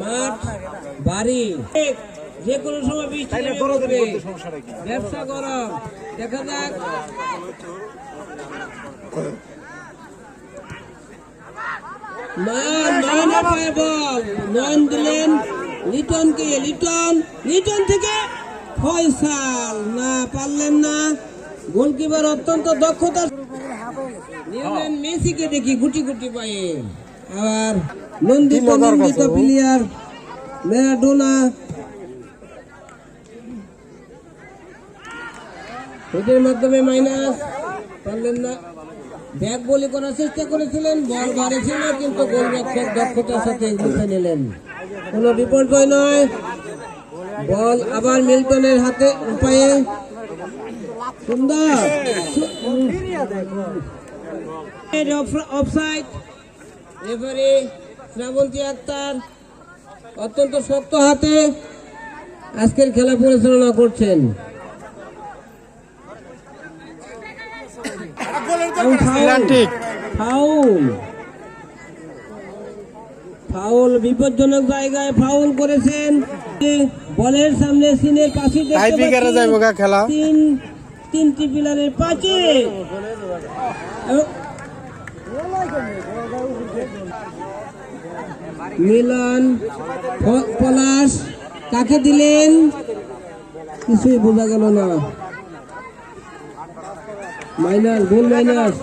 মাঠ বাড়ি যে কোনো সময় বৃষ্টি ব্যবসা করো। দেখা যাক। দিলেন লিটনকে। লিটন লিটন থেকে ফয়সাল। না পারলেন না। গোলকিপার অত্যন্ত দক্ষতা নিলেন মেসিকে দেখি গুটি গুটি পায়ে। আবার নন্দিত নন্দিত প্লেয়ার ম্যারাডোনা। মাধ্যমে মাইনাস পারলেন না। বলি করার চেষ্টা করেছিলেন বল ঘরে ছিল কিন্তু গোলরক্ষক দক্ষতার সাথে উঠে নিলেন। কোনো বিপর্যয় নয়। বল আবার মিল্টনের হাতে পায়ে সুন্দর। অফসাইড রেফারি শ্রাবন্তী আক্তার অত্যন্ত শক্ত হাতে আজকের খেলা পরিচালনা করছেন। ফাউল ফাউল বিপজ্জনক জায়গায় ফাউল করেছেন। বলের সামনে সিনের পাশে খেলা। তিন তিনটি পিলারের পাশে মিলন পলাশ, কাকে দিলেন? কিছুই বোঝা গেল না। Minus, goal minus.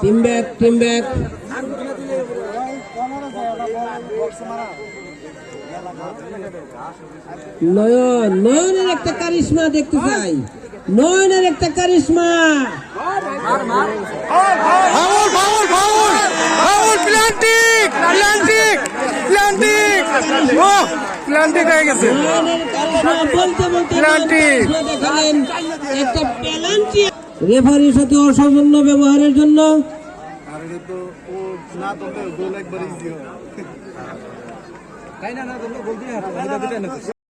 Team back team back. Nayan নয়নের একটা কারিশমা দেখতে চাই। নয়নের একটা কারিশমা। ফাউল ফাউল ফাউল ফাউল প্লান্টিক প্লান্টিক প্লান্টিক ও প্লান্টিক হয়ে গেছে। বলতে বলতে দেখালেন একটা পেনাল্টি। রেফারির সাথে অসৌজন্য ব্যবহারের জন্য। আর এটা তো ও না তো গোল একবার ইজি হয়